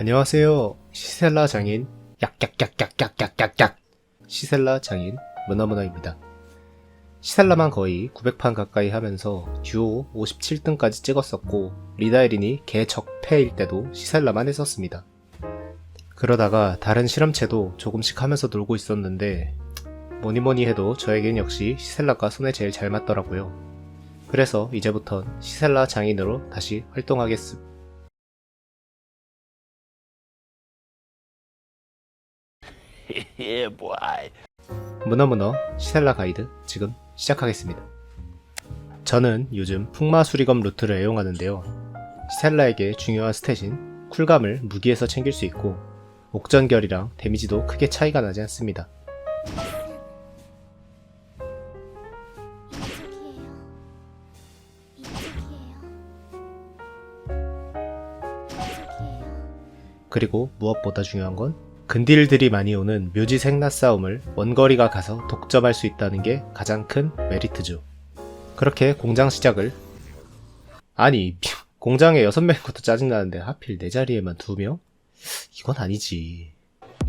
안녕하세요. 시셀라 장인 약약약약약약약약 시셀라 장인 문어문어입니다. 시셀라만 거의 900판 가까이 하면서 듀오 57등까지 찍었었고 리다이린이 개적패일 때도 시셀라만 했었습니다. 그러다가 다른 실험체도 조금씩 하면서 놀고 있었는데 뭐니뭐니 해도 저에겐 역시 시셀라가 손에 제일 잘 맞더라고요. 그래서 이제부턴 시셀라 장인으로 다시 활동하겠습니다. Yeah, boy. 문어문어 시셀라 가이드 지금 시작하겠습니다. 저는 요즘 풍마 수리검 루트를 애용하는데요. 시셀라에게 중요한 스탯인 쿨감을 무기에서 챙길 수 있고 옥전결이랑 데미지도 크게 차이가 나지 않습니다. 그리고 무엇보다 중요한 건 근딜들이 많이 오는 묘지 생나 싸움을 원거리가 가서 독점할 수 있다는 게 가장 큰 메리트죠. 그렇게 공장 시작을 아니 공장에 6명인 것도 짜증나는데 하필 내 자리에만 2명? 이건 아니지.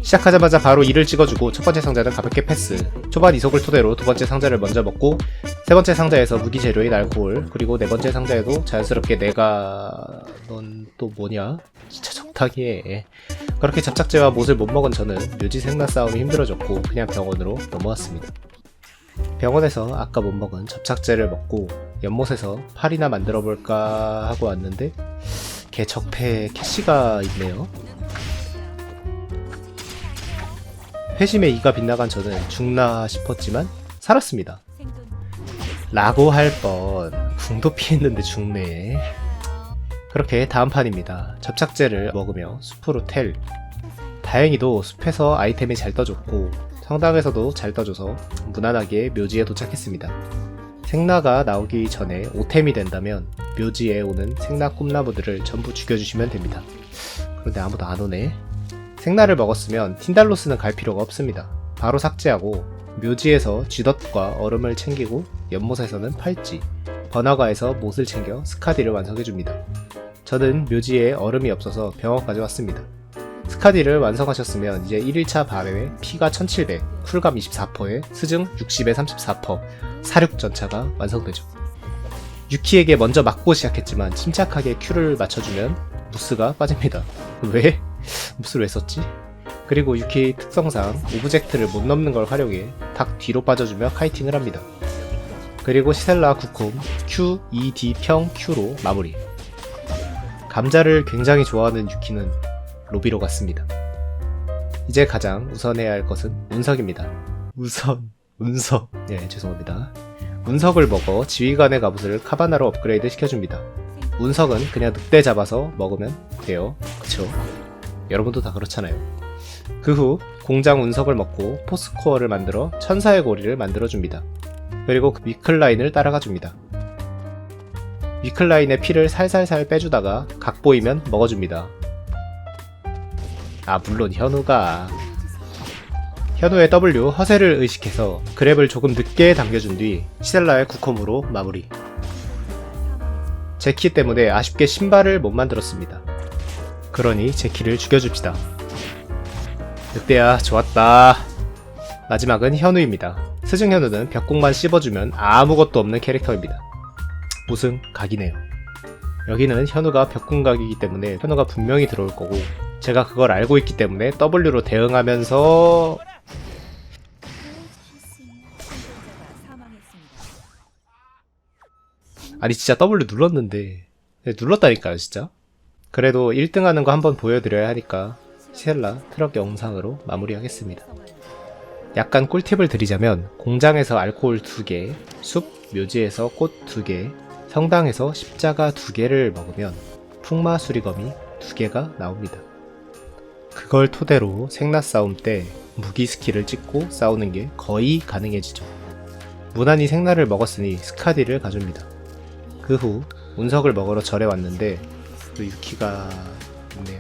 시작하자마자 바로 이를 찍어주고 첫 번째 상자는 가볍게 패스. 초반 이속을 토대로 두 번째 상자를 먼저 먹고 세 번째 상자에서 무기 재료인 알코올 그리고 네 번째 상자에도 자연스럽게 내가 넌 또 뭐냐? 진짜 해. 그렇게 접착제와 못을 못 먹은 저는 묘지 생나 싸움이 힘들어졌고 그냥 병원으로 넘어왔습니다. 병원에서 아까 못 먹은 접착제를 먹고 연못에서 팔이나 만들어 볼까 하고 왔는데 개척패 캐시가 있네요. 회심에 이가 빗나간 저는 죽나 싶었지만 살았습니다. 라고 할 뻔 궁도 피했는데 죽네. 그렇게 다음 판입니다. 접착제를 먹으며 숲으로 텔. 다행히도 숲에서 아이템이 잘 떠줬고 성당에서도 잘 떠줘서 무난하게 묘지에 도착했습니다. 생나가 나오기 전에 오템이 된다면 묘지에 오는 생나 꿈나무들을 전부 죽여주시면 됩니다. 그런데 아무도 안 오네. 생나를 먹었으면 틴달로스는 갈 필요가 없습니다. 바로 삭제하고 묘지에서 쥐덫과 얼음을 챙기고 연못에서는 팔찌, 번화가에서 못을 챙겨 스카디를 완성해줍니다. 저는 묘지에 얼음이 없어서 병원까지 왔습니다. 스카디를 완성하셨으면 이제 1일차 밤에 피가 1700, 쿨감 24%에 스증 60에 34%, 사륙 전차가 완성되죠. 유키에게 먼저 맞고 시작했지만 침착하게 큐를 맞춰주면 무스가 빠집니다. 왜? 무스를 왜 썼지? 그리고 유키 특성상 오브젝트를 못 넘는 걸 활용해 닭 뒤로 빠져주며 카이팅을 합니다. 그리고 시셀라 쿠쿰 Q, E, D 평 Q로 마무리. 감자를 굉장히 좋아하는 유키는 로비로 갔습니다. 이제 가장 우선해야 할 것은 운석입니다. 우선, 운석. 네, 죄송합니다. 운석을 먹어 지휘관의 갑옷을 카바나로 업그레이드 시켜줍니다. 운석은 그냥 늑대 잡아서 먹으면 돼요. 그쵸? 여러분도 다 그렇잖아요. 그 후 공장 운석을 먹고 포스코어를 만들어 천사의 고리를 만들어줍니다. 그리고 그 위클라인을 따라가 줍니다. 위클라인의 피를 살살살 빼주다가 각 보이면 먹어줍니다. 아 물론 현우가 현우의 W 허세를 의식해서 그랩을 조금 늦게 당겨준 뒤 시셀라의 구콤으로 마무리. 제키 때문에 아쉽게 신발을 못 만들었습니다. 그러니 제 키를 죽여줍시다. 늑대야 좋았다. 마지막은 현우입니다. 스승 현우는 벽공만 씹어주면 아무것도 없는 캐릭터입니다 우승 각이네요. 여기는 현우가 벽공각이기 때문에 현우가 분명히 들어올 거고 제가 그걸 알고 있기 때문에 W로 대응하면서 아니 진짜 W 눌렀는데. 네, 눌렀다니까요 진짜. 그래도 1등 하는 거 한번 보여드려야 하니까 시셀라 트럭 영상으로 마무리하겠습니다. 약간 꿀팁을 드리자면 공장에서 알코올 2개, 숲 묘지에서 꽃 2개, 성당에서 십자가 2개를 먹으면 풍마 수리검이 2개가 나옵니다 그걸 토대로 생나 싸움 때 무기 스킬을 찍고 싸우는 게 거의 가능해지죠. 무난히 생나를 먹었으니 스카디를 가줍니다. 그 후 운석을 먹으러 절에 왔는데 또 유키가 있네요.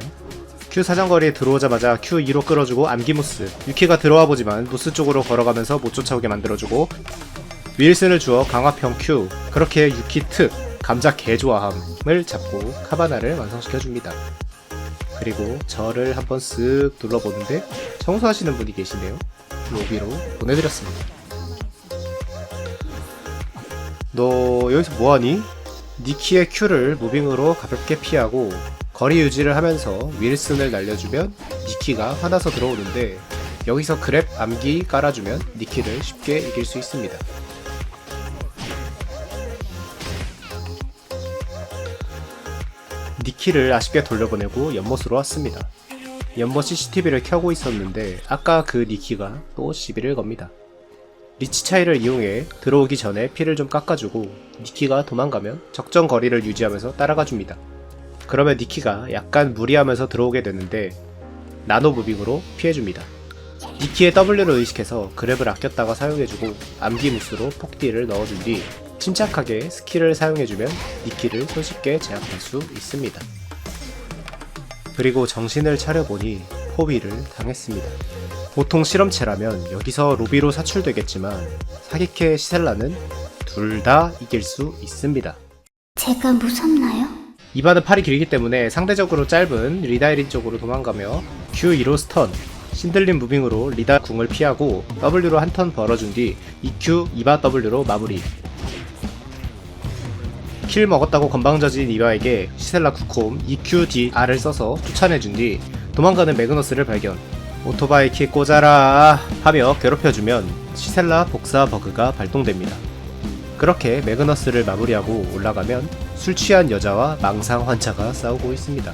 Q 사정거리에 들어오자마자 Q2로 끌어주고 암기무스 유키가 들어와 보지만 무스 쪽으로 걸어가면서 못 쫓아오게 만들어주고 윌슨을 주어 강화평 Q 그렇게 유키 특 감자 개좋아함을 잡고 카바나를 완성시켜줍니다. 그리고 저를 한번 쓱 둘러보는데 청소하시는 분이 계시네요. 로비로 보내드렸습니다. 너 여기서 뭐하니? 니키의 Q를 무빙으로 가볍게 피하고 거리 유지를 하면서 윌슨을 날려주면 니키가 화나서 들어오는데 여기서 그랩 암기 깔아주면 니키를 쉽게 이길 수 있습니다. 키를 아쉽게 돌려보내고 연못으로 왔습니다. 연못 CCTV를 켜고 있었는데 아까 그 니키가 또 시비를 겁니다. 리치 차이를 이용해 들어오기 전에 피를 좀 깎아주고 니키가 도망가면 적정 거리를 유지하면서 따라가 줍니다. 그러면 니키가 약간 무리하면서 들어오게 되는데 나노 무빙으로 피해줍니다. 니키의 W를 의식해서 그랩을 아꼈다가 사용해주고 암기 무스로 폭딜을 넣어준 뒤 침착하게 스킬을 사용해주면 니키를 손쉽게 제압할 수 있습니다. 그리고 정신을 차려보니 포위를 당했습니다. 보통 실험체라면 여기서 로비로 사출되겠지만 사기캐 시셀라는 둘 다 이길 수 있습니다. 제가 무섭나요? 이반은 팔이 길기 때문에 상대적으로 짧은 리다이린 쪽으로 도망가며 Q2로 스턴, 신들린 무빙으로 리다 궁을 피하고 W로 한 턴 벌어준 뒤 EQ 2바 W로 마무리. 킬 먹었다고 건방져진 이바에게 시셀라 쿠콤 EQDR을 써서 추천해준 뒤 도망가는 매그너스를 발견. 오토바이 키 꽂아라 하며 괴롭혀주면 시셀라 복사 버그가 발동됩니다. 그렇게 매그너스를 마무리하고 올라가면 술 취한 여자와 망상 환자가 싸우고 있습니다.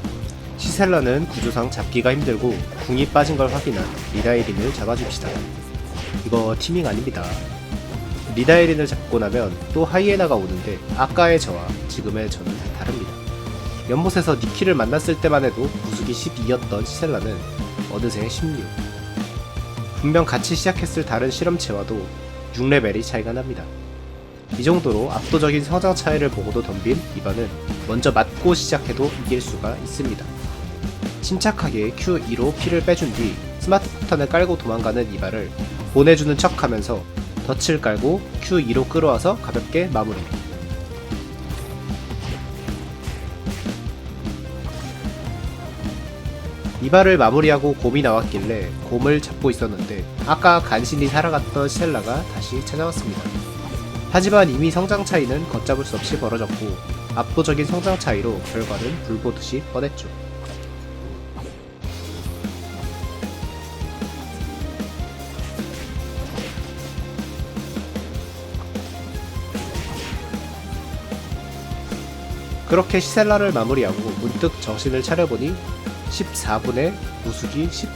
시셀라는 구조상 잡기가 힘들고 궁이 빠진 걸 확인한 리다이린을 잡아줍시다. 이거 티밍 아닙니다. 리다이린을 잡고 나면 또 하이에나가 오는데 아까의 저와 지금의 저는 다릅니다. 연못에서 니키를 만났을 때만 해도 무수기 12였던 시셀라는 어느새 16. 분명 같이 시작했을 다른 실험체와도 6레벨이 차이가 납니다. 이 정도로 압도적인 성장 차이를 보고도 덤빈 이반은 먼저 맞고 시작해도 이길 수가 있습니다. 침착하게 Q2로 피를 빼준 뒤 스마트 폭탄을 깔고 도망가는 이발을 보내주는 척 하면서 덫을 깔고 Q2로 끌어와서 가볍게 마무리. 이발을 마무리하고 곰이 나왔길래 곰을 잡고 있었는데 아까 간신히 살아갔던 셀라가 다시 찾아왔습니다. 하지만 이미 성장 차이는 걷잡을 수 없이 벌어졌고 압도적인 성장 차이로 결과는 불보듯이 뻔했죠. 그렇게 시셀라를 마무리하고 문득 정신을 차려보니 14분의 무수기 19.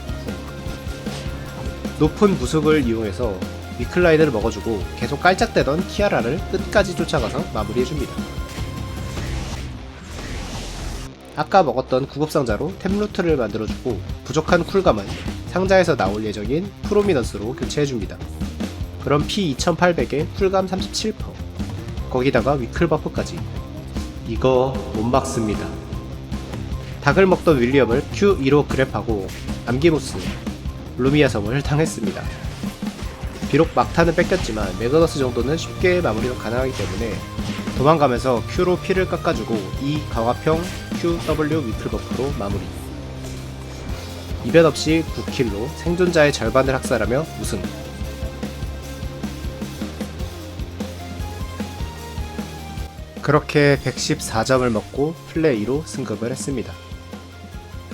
높은 무습을 이용해서 위클라이드를 먹어주고 계속 깔짝대던 키아라를 끝까지 쫓아가서 마무리해줍니다. 아까 먹었던 구급상자로 템루트를 만들어주고 부족한 쿨감은 상자에서 나올 예정인 프로미넌스로 교체해줍니다. 그럼 P2800에 쿨감 37%. 거기다가 위클 버프까지. 이거 못 막습니다. 닭을 먹던 윌리엄을 Q2로 그랩하고 암기모스, 루미아 섬을 당했습니다. 비록 막타는 뺏겼지만 매그너스 정도는 쉽게 마무리가 가능하기 때문에 도망가면서 Q로 피를 깎아주고 이 강화평 QW 위클 버프로 마무리. 이변 없이 9킬로 생존자의 절반을 학살하며 우승. 그렇게 114점을 먹고 플레이로 승급을 했습니다.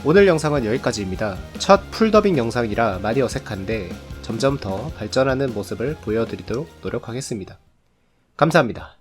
오늘 영상은 여기까지입니다. 첫 풀더빙 영상이라 많이 어색한데 점점 더 발전하는 모습을 보여드리도록 노력하겠습니다. 감사합니다.